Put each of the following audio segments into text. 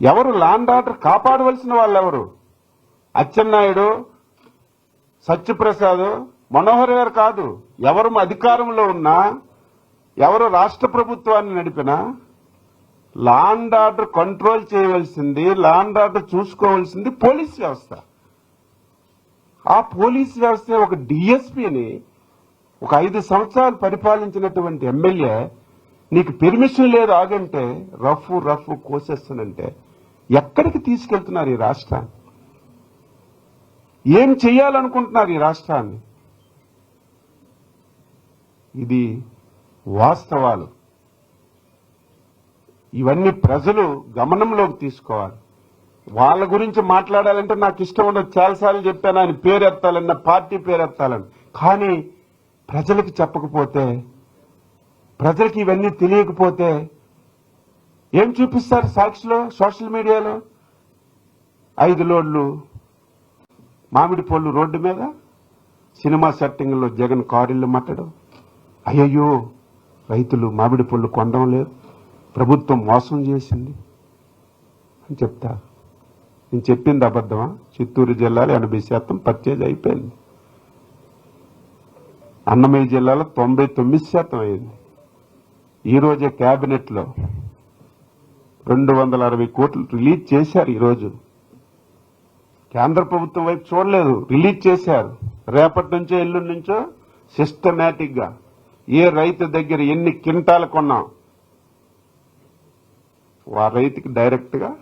ఎవరు land order కాపాడవలసిన వాళ్ళు ఎవరు అచ్చెన్నాయుడు సత్యప్రసాద్ మనోహర్ గారు కాదు. ఎవరు అధికారంలో ఉన్నా ఎవరు రాష్ట్ర ప్రభుత్వాన్ని నడిపినా లాండ్ ఆర్డర్ కంట్రోల్ చేయవలసింది లాండ్ ఆర్డర్ చూసుకోవాల్సింది పోలీస్ వ్యవస్థ. ఆ పోలీస్ వ్యవస్థ ఒక డిఎస్పీని ఒక ఐదు సంవత్సరాలు పరిపాలించినటువంటి ఎమ్మెల్యే నీకు పెర్మిషన్ లేదు ఆగంటే రఫ్ రఫ్ కోసేస్తానంటే ఎక్కడికి తీసుకెళ్తున్నారు ఈ రాష్ట్రాన్ని? ఏం చెయ్యాలనుకుంటున్నారు ఈ రాష్ట్రాన్ని? ఇది వాస్తవాలు. ఇవన్నీ ప్రజలు గమనంలోకి తీసుకోవాలి. వాళ్ళ గురించి మాట్లాడాలంటే నాకు ఇష్టం ఉండదు. చాలాసార్లు చెప్పాను ఆయన పేరు ఎత్తాలన్న పార్టీ పేరు ఎత్తాలని కానీ ప్రజలకు చెప్పకపోతే ప్రజలకు ఇవన్నీ తెలియకపోతే ఏం చూపిస్తారు సాక్షిలో సోషల్ మీడియాలో? ఐదు లోడ్లు మామిడి పళ్ళు రోడ్డు మీద సినిమా సెట్టింగ్లో జగన్ కారుళ్ళు మట్టడం. అయ్యయ్యో రైతులు మామిడి పళ్ళు కొనడం లేదు. ప్రభుత్వం మోసం చేసింది అని చెప్తా. నేను చెప్పింది అబద్ధమా? చిత్తూరు జిల్లాలో ఎనభై శాతం పర్చేజ్ అయిపోయింది. అన్నమయ్య జిల్లాలో తొంభై తొమ్మిది శాతం అయింది. ఈ రోజే రెండు వందల అరవై కోట్లు రిలీజ్ చేశారు ఈ రోజు. కేంద్ర ప్రభుత్వం వైపు చూడలేదు రిలీజ్ చేశారు. రేపటి నుంచో ఎల్లుండి నుంచో సిస్టమేటిక్గా ఏ రైతు దగ్గర ఎన్ని కింటాలు కొన్నాం ఆ రైతుకి డైరెక్ట్గా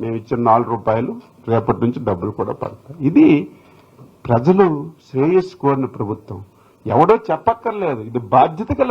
మేము ఇచ్చిన నాలుగు రూపాయలు రేపటి నుంచి డబ్బులు కూడా పడతాయి. ఇది ప్రజలు శ్రేయస్సు కోరిన ప్రభుత్వం. ఎవడో చెప్పక్కర్లేదు ఇది బాధ్యత గల